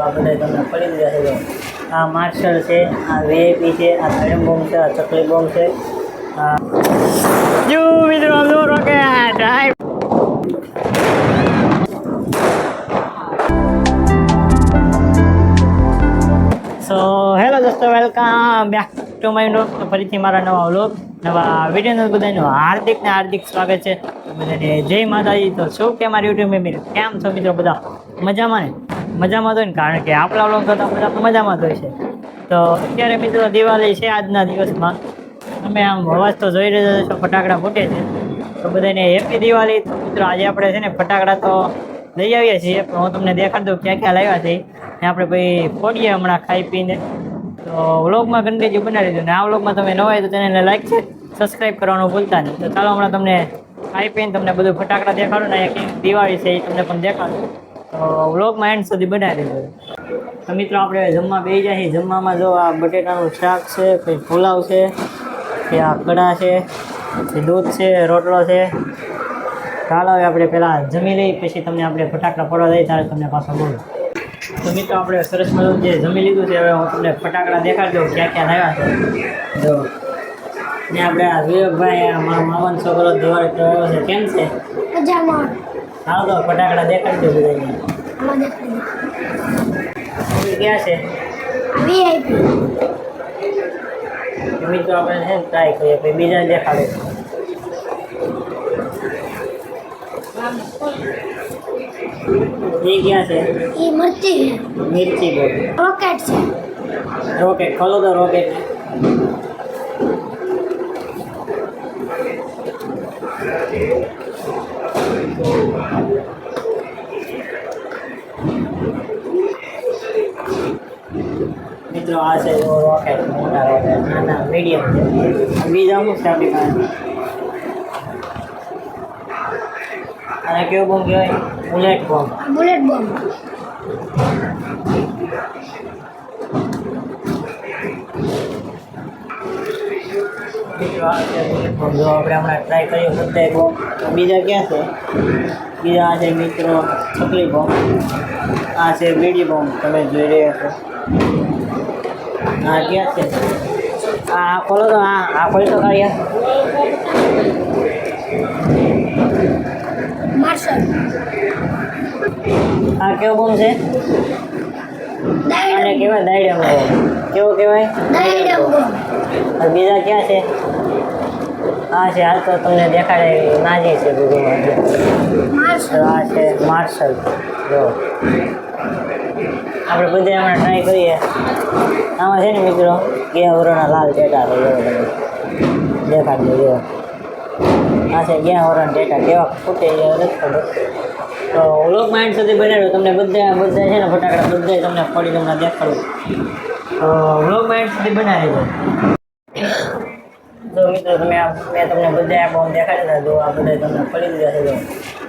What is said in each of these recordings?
તમને પડી ગયા આ માર્શલ છે, આ વીઆઈપી છે, આ મેડમ બોમ્બ છે, આ ચકલી બોમ્બ છે. સો હેલો દોસ્તો વેલકમ બેક ટુ માય ફરીથી મારા નવા વ્લોગ નવા વિડીયોનું બધાનું હાર્દિક ને હાર્દિક સ્વાગત છે. બધાને જય માતાજી. તો શું કે મારી યુટ્યુબ મેં? કેમ છો મિત્રો બધા? મજામાં ને? મજામાં તો હોય ને? કારણ કે આપણા વ્લોગ તો બધા મજામાં જ હોય છે. તો અત્યારે મિત્રો દિવાળી છે આજના દિવસમાં. તમે આમ અવાજ તો જોઈ રહ્યા છો, ફટાકડા ફૂટે છે. તો બધાને હેપી દિવાળી. તો મિત્રો આજે આપણે છે ને ફટાકડા તો લઈ આવીએ છીએ, પણ હું તમને દેખાડ દઉં ક્યાં ક્યાં લાવ્યા છે. ને આપણે ભાઈ ફોડીએ હમણાં ખાઈ પીને. તો વ્લોગમાં કન્ટિન્યુ બનાવી દીધું ને આ વ્લોગમાં તમે નવા હોય તો ચેનલને લાઈક છે સબસ્ક્રાઈબ કરવાનું ભૂલતા નહીં. તો ચાલો હમણાં તમને ખાઈ પીને તમને બધું ફટાકડા દેખાડું ને દિવાળી છે એ તમને પણ દેખાડું. વ્લોગમાં એન્ડ સુધી બનાવી દીધું. તો મિત્રો, આપણે જમવા બે જાય જમવામાં જો આ બટેટાનું શાક છે પછી પુલાવ છે કે આ કડા છે પછી દૂધ છે, રોટલો છે. ચાલો હવે આપણે પહેલાં જમી લઈ પછી તમને આપણે ફટાકડા પડવા દઈએ ત્યારે તમને પાછા બોલું. તો મિત્રો, આપણે સરસ મજાનું જે જમી લીધું છે, હવે હું તમને ફટાકડા દેખાડી દઉં, ક્યાં ક્યાં લાવ્યા છે. જો, ને આપણે આ વિવેકભાઈ મારો મામાનો છોકરો કરાવ્યો છે, કેમ છે? મજામાં. ચાલો તો ફટાકડા દેખાડી દઉં બધાને. ક્યાં છે. વીઆઈપી તો આપણે છે ને ટ્રાય કરીએ પછી બીજા દેખાડે. એ ક્યાં છે? એ મરચી મિર્ચી બોલ. રોકેટ છે. રોકેટ ખોલો તો રોકેટ. મિત્રો, આ છે રોકેટ મોટા રોકેટ નાના મીડિયમ છે. બીજા અમુક છે અને કેવું બોમ્બ કહેવાય? બુલેટ બોમ્બ બુલેટ બોમ્બ મિત્રો આ છે બુલેટ બોમ્બ જો આપણે હમણાં ટ્રાય કરીએ બધા બોમ્બ બીજા ક્યાં છે? બીજા આ છે મિત્રો ચકલી બોમ્બ આ છે બીડી બોમ્બ તમે જોઈ રહ્યા છો. આ ક્યાં છે? આ ખોલો તો આ આ ખોલી તો કાઢ્યા આ કેવો બોમ્બ છે? અને દાયડમ બોમ્બ કેવો કહેવાય? બીજા ક્યાં છે? આ છે હાલ તો તમને દેખાડે નાજી છે બધું તો આ છે માર્શલ જો. આપણે બધે હમણાં ટ્રાય કરીએ. આમાં છે ને મિત્રો ગયા વરોના લાલ ટેટા દેખાડજો જો. આ છે ગયા વરોના ટેટા કેવા ફૂટે એ નથી ખબર. તો વ્લોગ માઇન્ડ સુધી બનાવ્યું તમને બધા બધા છે ને ફટાકડા બધા તમને ફરી તમને દેખાડું. વ્લોગ માઇન્ડ સુધી બનાવી દો. તો મિત્રો, તમે મેં તમને બધા બોમ્બ દેખાડી દીધા જો આ બધા તમને પડી દીધા છે, જો.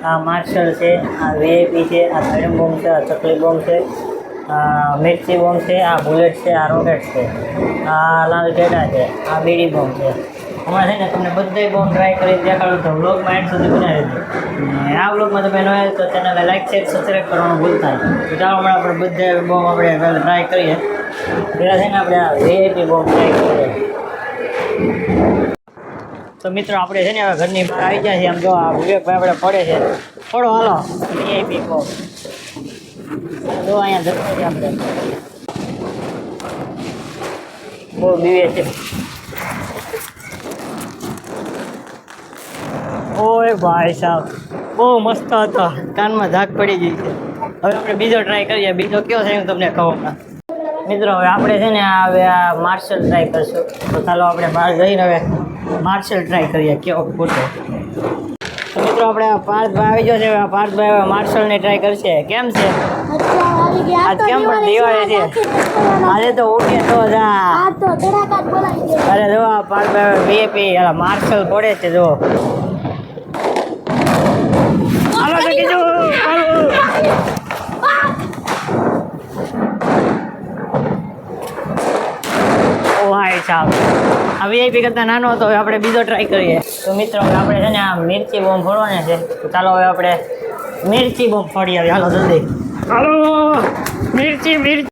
આ માર્શલ છે, આ વીઆઈપી છે, આ મેડમ બોમ્બ છે, આ ચકલી બોમ્બ છે, આ મિર્ચી બોમ્બ છે, આ બુલેટ છે, આ રોકેટ છે, આ લાલ ટેટા છે, આ બીડી બોમ્બ છે. હમણાં છે ને તમને બધા બોમ્બ ટ્રાય કરી દેખાડું તો વ્લોગમાં એન્ડ સુધી બનાવી દીધું આ વ્લોગમાં તમે ન તો ચેનલને લાઈક શેર સબસ્ક્રાઈબ કરવાનું ભૂલતા તો ચાલો હમણાં આપણે બધા બોમ્બ આપણે ટ્રાય કરીએ. પહેલાં છે ને આપણે આ વીઆઈપી બોમ્બ ટ્રાય કરીએ. તો મિત્રો, આપણે છે ને હવે ઘરની બહાર આવી જાય છે આમ જો આ વિવેકભાઈ આપણે પડે છે. પડો, હાલો. વીઆઈપી કહો. જો અહીંયા જતો છે આપણે. બહુ બીવે છે. ઓય ભાઈ સાહેબ, બહુ મસ્ત હતો. કાનમાં ઝાક પડી ગઈ છે. હવે આપણે બીજો ટ્રાય કરીએ. બીજો કયો છે હું તમને કહું હમણાં મિત્રો હવે આપણે છે ને હવે આ માર્શલ ટ્રાય કરશું. તો ચાલો આપણે બહાર જઈને હવે માર્શલ ટ્રાય કરીએ કેવો ખોટો તો મિત્રો આપણે પાર્થભાઈ આવી ગયો છે પાર્થભાઈ હવે માર્શલને ટ્રાય કરશે. કેમ છે? આજ કેમ પણ દિવાળી છે? આજે તો ઉઠે તો જા. અરે જો આ પાર્થભાઈ અલા માર્શલ પડે છે જો. હાલો કીધું સાહેબ આ વીઆઈપી કરતાં નાનો હતો હવે આપણે બીજો ટ્રાય કરીએ. તો મિત્રો હવે આપણે છે ને આ મિર્ચી બોમ્બ ફોડવાને છે. તો ચાલો હવે આપણે મિર્ચી બોમ્બ ફોડી આવી હાલો જલ્દી. હાલો મિર્ચી મિર્ચી.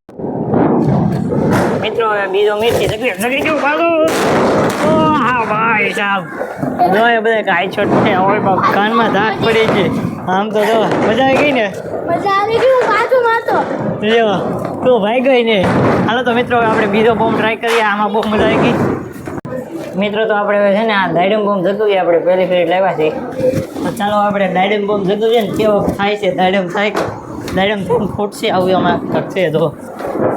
મિત્રો હવે બીજો મિર્ચી સગડી સગડી કેવું ભાગો ઓ હા ભાઈ સાહેબ જો એ બધા કાઈ છોટ છે બાપ કાનમાં ધાક પડી છે. આમ તો જો મજા આવી ગઈ ને? મજા આવી ગઈ હું લ્યો. તો ભાઈ ગઈ ને. હાલો તો મિત્રો, આપણે બીજો બોમ્બ ટ્રાય કરીએ. આમાં બહુ મજા આવી ગઈ. મિત્રો, તો આપણે છે ને આ દાયડમ બોમ્બ જતું આપણે પહેલી ફેરી લાવ્યા છે. તો ચાલો આપણે દાયડમ બોમ્બ જતું ને, કેવો થાય છે, દાયડમ થાય. ડાયડમ બોમ્બ ફૂટશે આવું એમાં ઘટશે છે તો.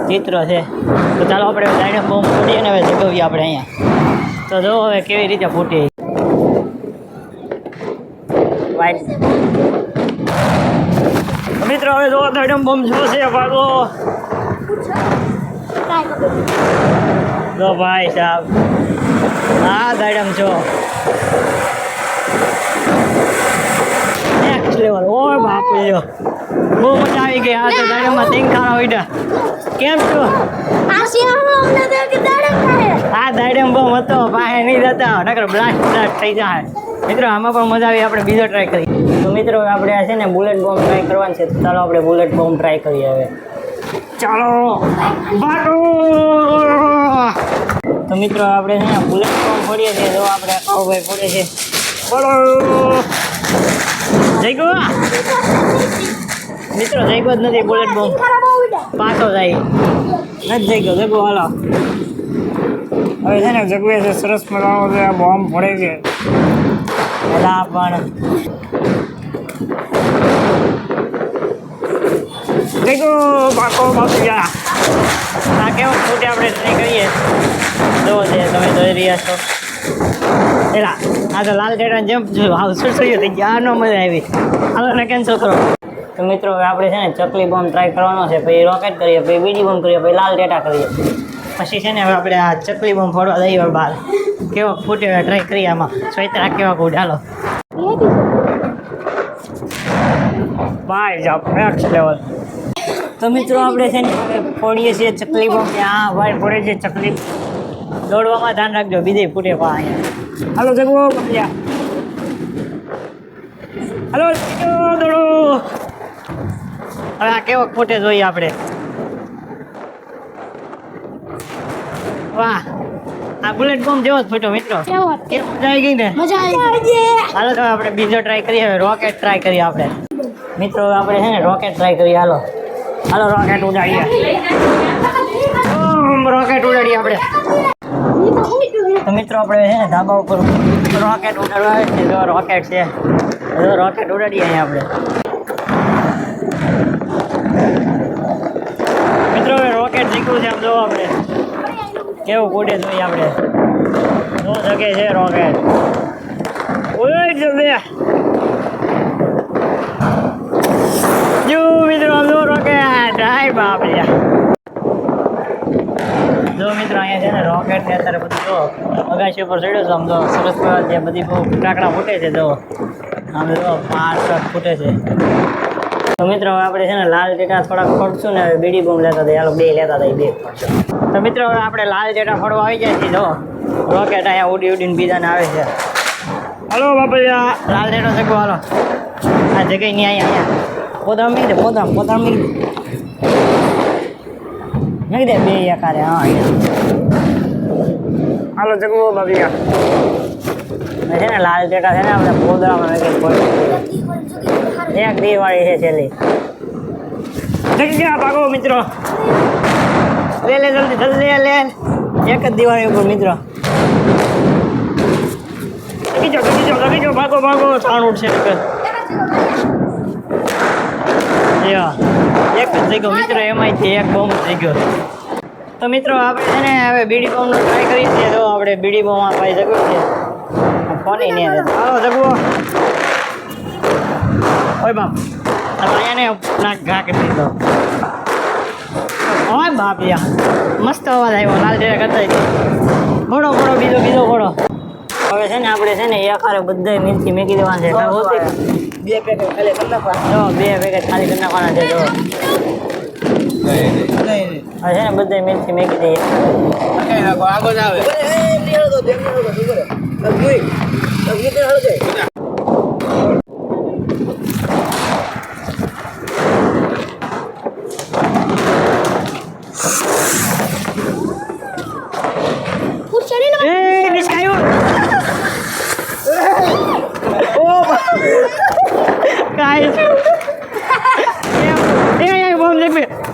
ચિત્ર છે. તો ચાલો આપણે દાયડમ બોમ્બ ફૂટીએ ને હવે જગાવીએ આપણે અહીંયા. તો જો હવે કેવી રીતે ફૂટી. વાઈટ મિત્રો, હવે જો દાયડમ બોમ્બ જોશે ભાગો કાંઈ ખબર ભાઈ સાહેબ. હા ગાડમ છો. બાપ લ્યો બહુ મજા આવી ગઈ. તો દાડમમાં તીન ખાના કેમ છો? આ દાડમ બહુ હતો પાસે નહીં જતા. બ્લાસ્ટ બ્લાસ્ટ થઈ જાય. મિત્રો, આમાં પણ મજા આવી. આપણે બીજો ટ્રાય કરીએ. તો મિત્રો, આપણે છે ને બુલેટ બોમ્બ ટ્રાય કરવાનું છે. ચાલો આપણે બુલેટ બોમ્બ ટ્રાય કરીએ હવે. ચાલો. ભાગો તો મિત્રો આપણે છે ને બુલેટ પણ ફોડીએ છીએ. જો આપણે ભાઈ ફોડે છે. બોલો. જઈ ગયો મિત્રો જઈ ગયો જ નથી બુલેટ બોમ્બ પાછો જાય. નથી જઈ ગયો જગો હાલો. હવે છે ને જગવે છે, સરસ મજાનો છે, આ બોમ્બ ફોડે છે. બધા પણ જગો બાકો બાપુયા આ કેવો ફૂટે આપણે ટ્રાય કરીએ. જોવો છે તમે જોઈ રહ્યા છો. એલા આ તો લાલ ટેટા જેમ હાવ સુરસુરીઓ થઈ ગયા આનો મજા આવી. હાલો ને કેન્સલ કરો તો મિત્રો હવે આપણે છે ને ચકલી બોમ્બ ટ્રાય કરવાનો છે. પછી રોકેટ કરીએ પછી બીજી બોમ્બ કરીએ પછી લાલ ટેટા કરીએ. પછી છે ને હવે આપણે આ ચકલી બોમ્બ ફોડવા દઈએ બહાર. કેવો ફૂટે ટ્રાય કરીએ આમાં. સ્વેતરા કેવા ફૂટ હાલો. ભાઈ જાવ નેક્સ્ટ લેવલ તો મિત્રો આપણે છે ને હવે ફોડીએ છીએ ચકલી બોમ્બ ત્યાં ભાઈ ફોડે છે ચકલી. દોડવામાં ધ્યાન રાખજો બીજે ફૂટે પા અહીંયા. હાલો જગવો પકડ્યા હાલો જગવો, દોડો. હવે આ કેવો ફૂટે જોઈએ આપણે. વાહ આ બુલેટ બોમ્બ જેવો જ ફૂટ્યો મિત્રો. કેવો કેમ મજા આવી ગઈ ને? મજા આવી ગઈ. હાલો તો આપણે બીજો ટ્રાય કરીએ હવે રોકેટ ટ્રાય કરીએ આપણે. મિત્રો હવે આપણે છે ને રોકેટ ટ્રાય કરીએ હાલો. હાલો રોકેટ ઉડાડીએ. રોકેટ ઉડાડીએ આપણે. તો મિત્રો, આપણે છે ને ધાબા ઉપર રોકેટ ઉડાડવા આવે છે. જો રોકેટ છે. જો રોકેટ ઉડાડીએ અહીંયા આપણે. મિત્રો રોકેટ શીખવું છે આમ જો આપણે. કેવું કૂદે જોઈએ આપણે. શું શકે છે રોકેટ ઓય જો મિત્રો, આમ બાપ રે જો મિત્રો અહીંયા છે ને રોકેટ ને અત્યારે બધું જો અગાશી ઉપર ચડ્યો છે આમ જો સરસ જે બધી બહુ ફટાકડા ફૂટે છે જો. આમ જો પાંચ શોટ ફૂટે છે. તો મિત્રો હવે આપણે છે ને લાલ ટેટા થોડાક ફોડશું ને હવે બીડી બોમ્બ લેતા હતા હાલો બે લેતા હતા બે ફોડશું તો મિત્રો હવે આપણે લાલ ટેટા ફોડવા આવી જાય છે જો. રોકેટ અહીંયા ઉડી ઉડીને બીજાને આવે છે. હલો બાપા લાલ ટેટો શકો હાલો. આ જગ્યાએ નહીં અહીંયા. અહીંયા પોતામ મીધે પોતામ પોતામ મીક મેં દે બે એકારે હા અહીંયા હાલો જગવો બાબિયા છે ને લાલ ટેટા છે ને આપણે પોદરામાં મેં એક દી વાળી છે છેલ્લી જગી ગયા ભાગો મિત્રો લે લે જલ્દી જલ્દી લે લે એક જ દિવાળી ઉપર મિત્રો જગી જાઓ જગી જાઓ જગી જાઓ ભાગો ભાગો છાણ ઉઠશે નકર. યા એક જ થઈ ગયો મિત્રો એમાંયથી એક બોમ્બ થઈ ગયો તો મિત્રો આપણે છે ને હવે બીડી બોમ્બનો ટ્રાય કરીએ છીએ. તો આપણે બીડી બોમ્બ આ ભાઈ જગ્યો છે. ફોની આવે હાલો જગવો. ઓય બાપ. આ તો એને નાક ઘા કરી દીધો. ઓય બાપ યા મસ્ત અવાજ આવ્યો. લાલ જેવા કરતા ઘોડો ઘોડો બીજો બીજો ઘોડો હવે છે ને આપણે છે ને એકારે બધા મિર્ચી મેકી દેવાના છે? બે પેકેટ ખાલી કરી નાખવા જો બે પેકેટ ખાલી કરી નાખવાના છે જો હવે છે ને બધા મિર્ચી મેકી દઈએ આગળ આવે থাকবে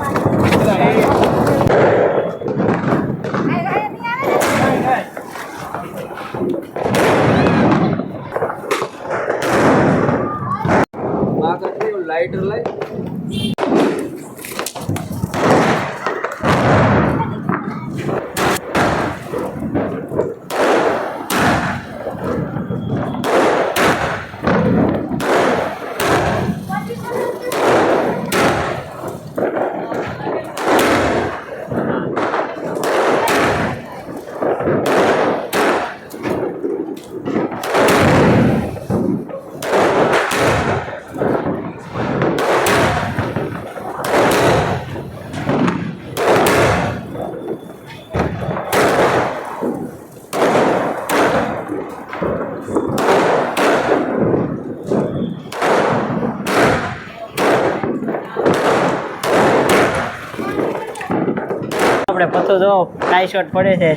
પતો જો ટાઈ શોટ પડે છે.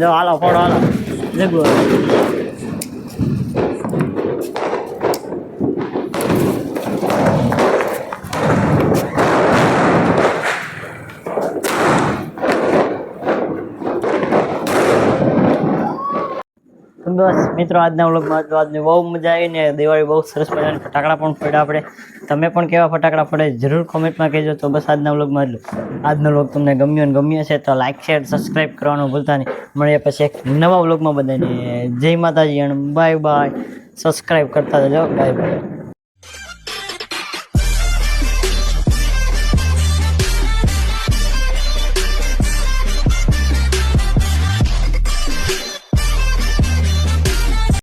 જો હાલો ફોડો હાલો. જગો બસ. મિત્રો, આજના વ્લોગમાં તો આજની બહુ મજા આવી ને દિવાળી બહુ સરસ મજાના ફટાકડા પણ ફોડ્યા આપણે. તમે પણ કેવા ફટાકડા ફોડે જરૂર કોમેન્ટમાં કહેજો. તો બસ આજના વ્લોગમાં એટલું આજનો વ્લોગ તમને ગમ્યો ને ગમ્યો છે તો લાઇક શેર સબસ્ક્રાઈબ કરવાનું ભૂલતા નહીં. મળીએ પછી એક નવા વ્લોગમાં બધાને. જય માતાજી અને બાય બાય સબસ્ક્રાઈબ કરતા જજો બાય બાય